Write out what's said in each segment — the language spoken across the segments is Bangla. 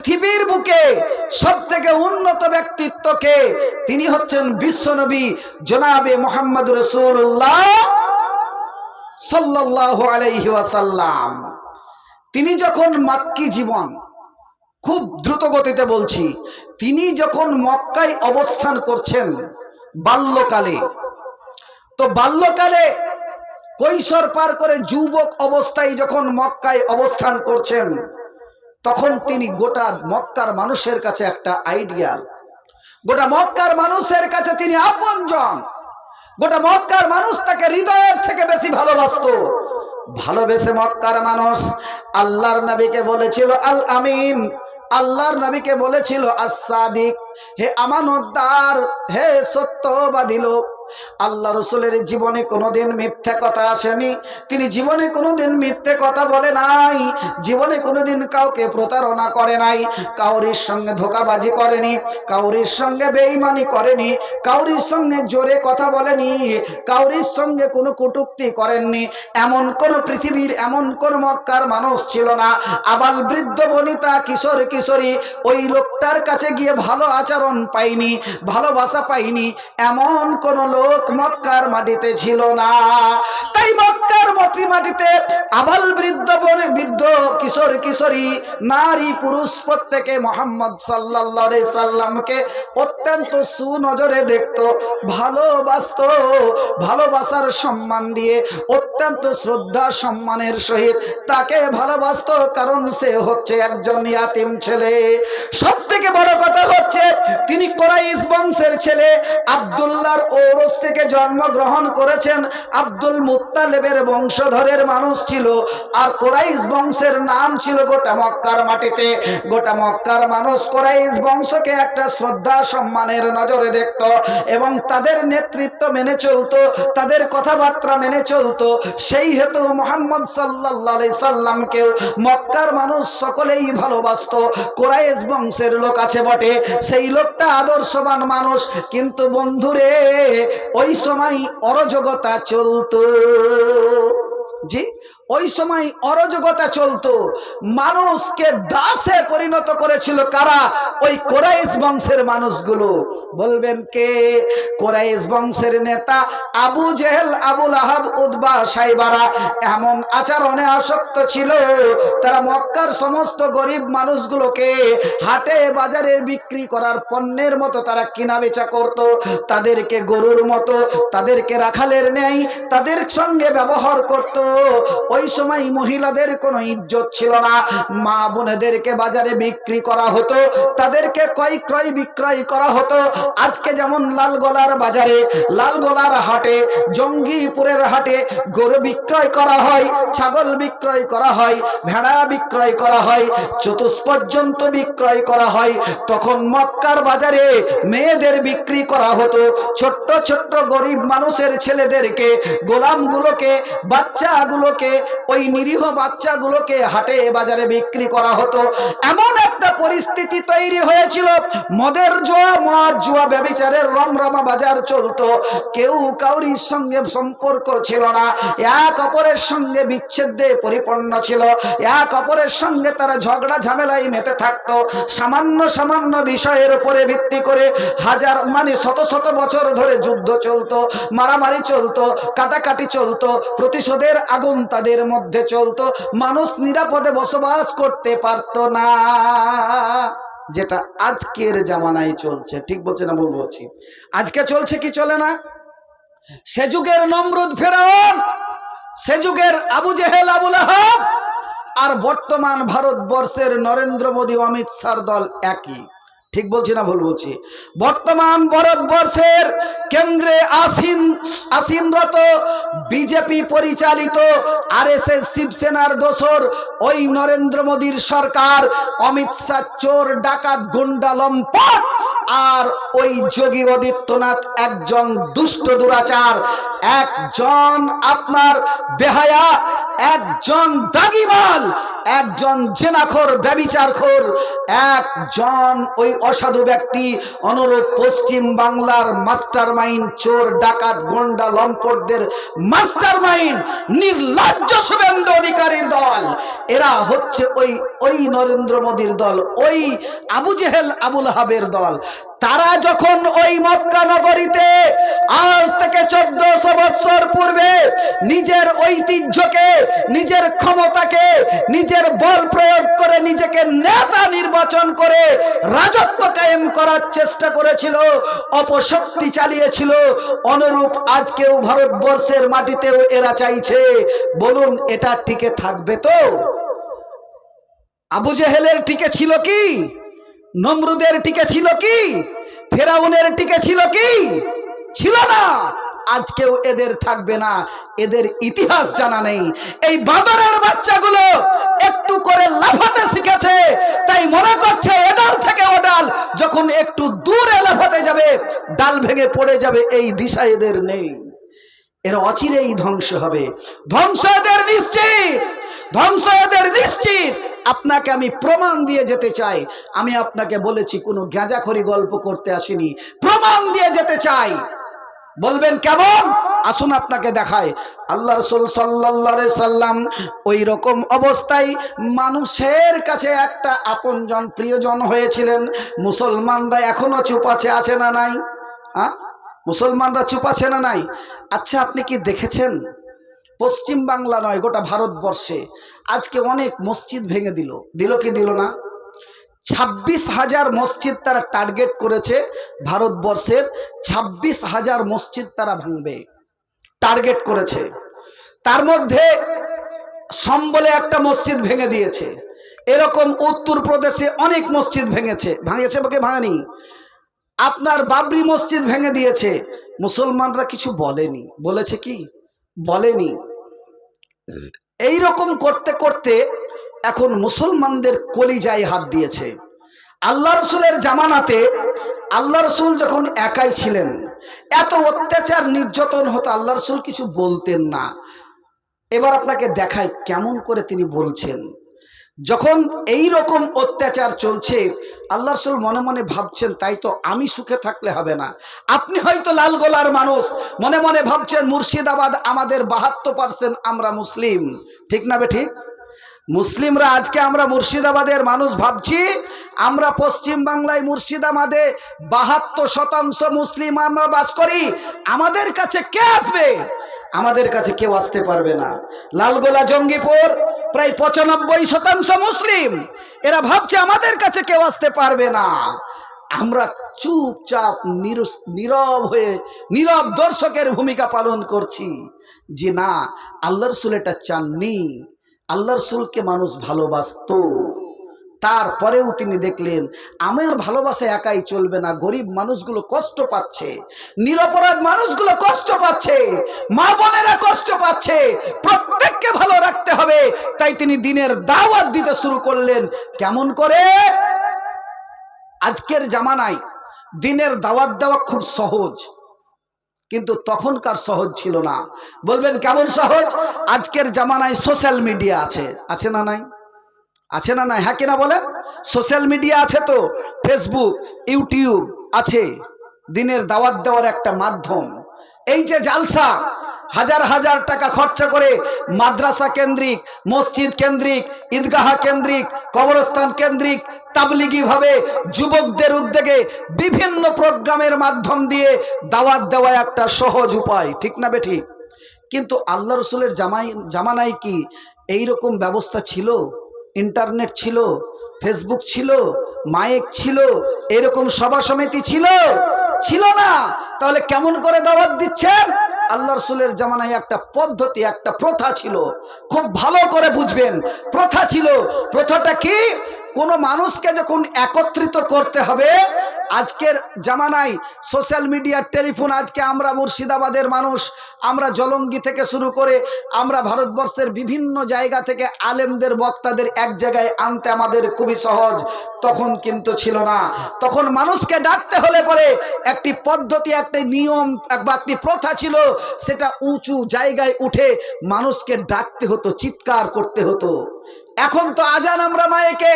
পৃথিবীর বুকে সব থেকে উন্নত ব্যক্তিত্বকে তিনি হচ্ছেন বিশ্বনবী জনাবে মোহাম্মদ রসুল্লাহ সাল্লাল্লাহু আলাইহি ওয়াসাল্লাম। তিনি যখন মাক্কি জীবন, খুব দ্রুত গতিতে বলছি, তিনি যখন মক্কায় অবস্থান করছেন বাল্যকালে, তো বাল্যকালে কৈশোর পার করে যুবক অবস্থায় যখন মক্কায় অবস্থান করছেন তখন তিনি গোটা মক্কার মানুষের কাছে একটা আইডিয়াল। গোটা মক্কার মানুষের কাছে তিনি আপনজন। গোটা মক্কার মানুষ তাকে হৃদয়ের থেকে বেশি ভালোবাসতো। ভালোবেসে মক্কার মানুষ আল্লাহর নবীকে বলেছিল, আল আমিন। আল্লাহর নবীকে বলেছিল আসাদিক হে আমানতদার, হে সত্যবাদী লোক। আল্লাহ রসুলের জীবনে কোনোদিন মিথ্যা কথা আসেনি। তিনি জীবনে কোনোদিন মিথ্যে কথা বলে নাই। জীবনে কোনোদিন কাউকে প্রতারণা করে নাই। কাউরির সঙ্গে ধোকাবাজি করেনি। কাউরির সঙ্গে বেইমানি করেনি। কাউরির সঙ্গে জোরে কথা বলেনি। কাউরির সঙ্গে কোনো কটুক্তি করেননি। এমন কোন পৃথিবীর, এমন কোন মক্কার মানুষ ছিল না। আবাল বৃদ্ধ বনিতা, কিশোর, কিশোরী, ওই লোকটার কাছে গিয়ে ভালো আচরণ পাইনি, ভালোবাসা পাইনি। এমন কোন লোক মক্কার মাটিতে ছিল না। তাই মক্কার মাটি মাটিতে আবাল বৃদ্ধ বনে, বৃদ্ধ কিশোর কিশোরী, নারী পুরুষ প্রত্যেকে মোহাম্মদ সাল্লাহ সাল্লামকে অত্যন্ত সুনজরে দেখত, ভালোবাসত, ভালোবাসার সম্মান দিয়ে, অত্যন্ত শ্রদ্ধা সম্মানের সহিত তাকে ভালোবাসত কারণ সে হচ্ছে একজন ইয়াতিম ছেলে। সব থেকে বড় কথা হচ্ছে, তিনি কোরাইশ বংশের ছেলে আবদুল্লাহর ঔরস থেকে জন্মগ্রহণ করেছেন আব্দুল মুত্তালেবের বংশধরের মানুষ ছিল। আর কোরাইশ বংশের নাম ছিল গোটা মক্কার মাটিতে। গোটা মক্কার মানুষ কোরাইশ বংশকে একটা শ্রদ্ধা, সম্মানের নজরে দেখত এবং তাদের নেতৃত্ব মেনে চলতো, তাদের কথাবার্তা মেনে চলতো। সেই হেতু মোহাম্মদ সাল্লাহ সাল্লামকেও মক্কার মানুষ সকলেই ভালোবাসত। কোরাইশ বংশের লোক আছে বটে। সেই লোকটা আদর্শবান মানুষ। কিন্তু বন্ধুরে ওই সময় অরজগতা চলতো। জি? ওই সময় অরাজকতা চলতো। মানুষকে দাসে পরিণত করেছিল কারা? ওই কোরাইশ বংশের মানুষগুলো। বলবেন কে? কোরাইশ বংশের নেতা আবু জেহেল আবুল আহাব উদ্বা সাইবারা এমন আচরণে আসক্ত ছিল। তারা মক্কার সমস্ত গরিব মানুষগুলোকে হাটে বাজারে বিক্রি করার পণ্যের মতো তারা কিনা বেচা করত। তাদেরকে গরুর মতো, তাদেরকে রাখালের নেই তাদের সঙ্গে ব্যবহার করত। ওই সময় মহিলাদের কোনো ইজ্জত ছিল না। মা বোনেদেরকে বাজারে বিক্রি করা হতো, তাদেরকে ক্রয় ক্রয় বিক্রয় করা হতো। আজকে যেমন লালগোলার বাজারে, লালগোলার হাটে, জঙ্গিপুরের হাটে গরু বিক্রয় করা হয়, ছাগল বিক্রয় করা হয়, ভেড়া বিক্রয় করা হয়, চতুষ্পর্যন্ত বিক্রয় করা হয়, তখন মক্কার বাজারে মেয়েদের বিক্রি করা হতো। ছোট্ট ছোট্ট গরিব মানুষের ছেলেদেরকে, গোলামগুলোকে, বাচ্চাগুলোকে ওই নিরীহ বাচ্চাগুলোকে হাটে বাজারে বিক্রি করা হতো। এমন একটা পরিস্থিতি তৈরি হয়েছিল। মদের জোয়া মদ জুয়া, ব্যবিচারের রমরমা বাজার চলতো। কেউ কাউরির সঙ্গে সম্পর্ক ছিল না। এক অপরের সঙ্গে বিচ্ছেদে পরিপূর্ণ ছিল। এক অপরের সঙ্গে তারা ঝগড়া ঝামেলায় মেতে থাকতো। সামান্য সামান্য বিষয়ের উপরে ভিত্তি করে হাজার মানে শত শত বছর ধরে যুদ্ধ চলতো, মারামারি চলতো, কাটাকাটি চলতো। প্রতিশোধের আগুন তাদের মধ্যে চলতো, মানুষ নিরাপদে বসবাস করতে পারত না। যেটা আজকের জামানায় চলছে, ঠিক বলছে না ভুল বলছি? আজকে চলছে কি চলে না? সে যুগের নমরুদ ফেরাউন, সে যুগের আবু জেহেল আবুল আর বর্তমান ভারতবর্ষের নরেন্দ্র মোদী অমিত শাহর দল একই। ঠিক বলছি না ভুল বলছি? বর্তমান ভারতবর্ষের কেন্দ্রে আসীন, আসীনরত বিজেপি পরিচালিত আর আরএসএস শিবসেনার দোসর ওই নরেন্দ্র মোদীর সরকার, অমিত শাহ চোর, ডাকাত, গুন্ডা, লম্পট আর ওই যোগী আদিত্যনাথ একজন দুষ্ট দুরাচার, একজন আপনার বেহায়া, একজন দাগিমাল একজন জেনাখোর, ব্যবিচারখোর, একজন ওই অসাধু ব্যক্তি, অনুরূপ পশ্চিম বাংলার মাস্টার মাইন্ড চোর, ডাকাত, গন্ডা, লম্পটদের মাস্টার মাইন্ড নির্লজ্জ শুভেন্দু অধিকারীর দল। এরা হচ্ছে ওই ওই নরেন্দ্র মোদীর দল, ওই আবু জেহেল, আবুল হাবের দল। তারা যখন ওই মক্কা নগরীতে আজ থেকে চোদ্দশো বৎসর পূর্বে নিজের ঐতিহ্যকে, নিজের ক্ষমতাকে, নিজের বল প্রয়োগ করে নিজেকে নেতা নির্বাচন করে রাজত্ব কায়েম করার চেষ্টা করেছিল, অপশক্তি চালিয়েছিল। অনুরূপ আজকেও ভারতবর্ষের মাটিতেও এরা চাইছে। বলুন, এটা টিকে থাকবে তো? আবু জেহেলের টিকে ছিল কি? নমরুদের টিকে ছিল কি? ফেরাউনের টিকে ছিল কি? ছিল না। আজকেও এদের থাকবে না। এদের ইতিহাস জানা নেই। এই বাদরের বাচ্চাগুলো একটু করে লাফাতে শিখেছে। তাই মনে করছে এডাল থেকে ওডাল, যখন একটু দূরে লাফাতে যাবে, ডাল ভেঙে পড়ে যাবে, এই দিশা এদের নেই। এর অচিরেই ধ্বংস হবে। ধ্বংস এদের নিশ্চিত। ধ্বংস এদের নিশ্চিত। আপনাকে আমি প্রমাণ দিয়ে যেতে চাই। আমি আপনাকে বলেছি, কোনো গ্যাঁজাখড়ি গল্প করতে আসিনি। প্রমাণ দিয়ে যেতে চাই। বলবেন কেমন? আসুন আপনাকে দেখায় আল্লাহ রসুল সাল্লাহ সাল্লাম ওই রকম অবস্থায় মানুষের কাছে একটা আপনজন প্রিয়জন হয়েছিলেন। মুসলমানরা এখনও চুপ আছে আছে না নাই? হ্যাঁ মুসলমানরা চুপ আছে না নাই? আচ্ছা আপনি কি দেখেছেন? পশ্চিম বাংলা নয়, গোটা ভারতবর্ষে। আজকে অনেক মসজিদ ভেঙে দিল। দিল কি দিল না? ছাব্বিশ হাজার মসজিদ তারা টার্গেট করেছে ভারতবর্ষের, ছাব্বিশ হাজার মসজিদ তারা ভাঙবে, টার্গেট করেছে। তার মধ্যে সম্বলে একটা মসজিদ ভেঙে দিয়েছে। এরকম উত্তরপ্রদেশে অনেক মসজিদ ভেঙেছে। ভাঙেছে বাকি ভাঙেনি। আপনার বাবরি মসজিদ ভেঙে দিয়েছে। মুসলমানরা কিছু বলেনি। বলেছে কি? বলেনি। এই রকম করতে করতে এখন মুসলমানদের কলিজায় হাত দিয়েছে। আল্লাহ রসুলের জামানাতে আল্লাহ রসুল যখন একাই ছিলেন, এত অত্যাচার, নির্যাতন হতো, আল্লাহ রসুল কিছু বলতেন না। এবার আপনাকে দেখাই কেমন করে তিনি বলছেন। যখন এই রকম অত্যাচার চলছে, আল্লাহ রসুল মনে মনে ভাবছেন, তাই তো আমি সুখে থাকলে হবে না। আপনি হয়তো লাল লালগোলার মানুষ। মনে মনে ভাবছেন, মুর্শিদাবাদ আমাদের বাহাত্তর পার্সেন্ট আমরা মুসলিম। ঠিক না বে ঠিক? মুসলিমরা আজকে আমরা মুর্শিদাবাদের মানুষ ভাবছি, আমরা পশ্চিম বাংলায় মুর্শিদাবাদে বাহাত্তর শতাংশ মুসলিম আমরা বাস করি, আমাদের কাছে কে আসবে? আমাদের কাছে কেউ আসতে পারবে না। লালগোলা, জঙ্গিপুর, প্রায় পঁচানব্বই শতাংশ মুসলিম, এরা ভাবছে আমাদের কাছে কেউ আসতে পারবে না। আমরা চুপচাপ নীরব হয়ে, নীরব দর্শকের ভূমিকা পালন করছি। যে না আল্লাহ রসুল এটা চাননি। আল্লাহ রসুলকে মানুষ ভালোবাসতো। তারপরেও তিনি দেখলেন, আমার ভালোবাসা একাই চলবে না, গরিব মানুষগুলো কষ্ট পাচ্ছে, নিরপরাধ মানুষগুলো কষ্ট পাচ্ছে, মা বোনেরা কষ্ট পাচ্ছে, প্রত্যেককে ভালো রাখতে হবে। তাই তিনি দিনের দাওয়াত দিতে শুরু করলেন। কেমন করে? আজকের জামানায় দিনের দাওয়াত দেওয়া খুব সহজ। কিন্তু তখনকার সহজ ছিল না। বলবেন, কেমন সহজ? আজকের জামানায় সোশ্যাল মিডিয়া আছে। আছে না নাই? আছে না নাই? হ্যাঁ কিনা বলেন? সোশ্যাল মিডিয়া আছে তো। ফেসবুক ইউটিউব আছে। দিনের দাওয়াত দেওয়ার একটা মাধ্যম। এই যে জালসা হাজার হাজার টাকা খরচা করে মাদ্রাসা কেন্দ্রিক, মসজিদ কেন্দ্রিক, ঈদগাহা কেন্দ্রিক, কবরস্থান কেন্দ্রিক তাবলিগি ভাবে যুবকদের উদ্যোগে বিভিন্ন প্রোগ্রামের মাধ্যম দিয়ে দাওয়াত দেওয়া একটা সহজ উপায়। ঠিক না বেঠি? কিন্তু আল্লাহ রসুলের জামাই, জামানায় কি এই রকম ব্যবস্থা ছিল? ইন্টারনেট ছিল? ফেসবুক ছিল? মাইক ছিল? এরকম সভা সমিতি ছিল? ছিল না। তাহলে কেমন করে দাওয়াত দিচ্ছেন? আল্লাহ রসুলের জামানায় একটা পদ্ধতি, একটা প্রথা ছিল। খুব ভালো করে বুঝবেন। প্রথা ছিল, প্রথাটা কি? কোনো মানুষকে যখন একত্রিত করতে হবে আজকের জামানায় সোশ্যাল মিডিয়ার টেলিফোন আজকে আমরা মুর্শিদাবাদের মানুষ, আমরা জলঙ্গি থেকে শুরু করে আমরা ভারতবর্ষের বিভিন্ন জায়গা থেকে আলেমদের, বক্তাদের এক জায়গায় আনতে আমাদের খুবই সহজ, তখন কিন্তু ছিল না। তখন মানুষকে ডাকতে হলে পরে একটি পদ্ধতি, একটি নিয়ম বা একটি প্রথা ছিল, সেটা উঁচু জায়গায় উঠে মানুষকে ডাকতে হতো, চিৎকার করতে হতো। এখন তো আজান আমরা মায়েকে,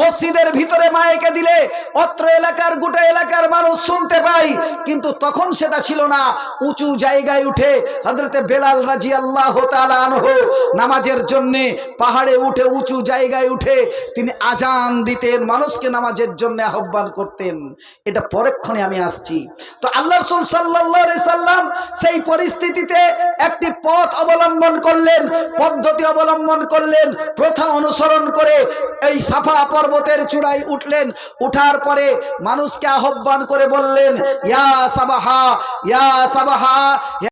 মসজিদের ভিতরে মায়েকে দিলে অত্র এলাকার গোটা এলাকার মানুষ শুনতে পাই কিন্তু তখন সেটা ছিল না। উঁচু জায়গায় উঠে হজরতে বেলাল রাজি আল্লাহ আনহো নামাজের জন্যে পাহাড়ে উঠে উঁচু জায়গায় উঠে তিনি আজান দিতেন, মানুষকে নামাজের জন্য আহ্বান করতেন। এটা পরক্ষণে আমি আসছি। তো আল্লাহ রসুল সাল্লাহ সাল্লাম সেই পরিস্থিতিতে একটি পথ অবলম্বন করলেন, পদ্ধতি অবলম্বন করলেন। প্রথা অনুসরণ করে এই সাফা পর্বতের চূড়ায় উঠলেন। উঠার পরে মানুষকে আহ্বান করে বললেন, ইয়া সাবাহা ইয়া সাবাহা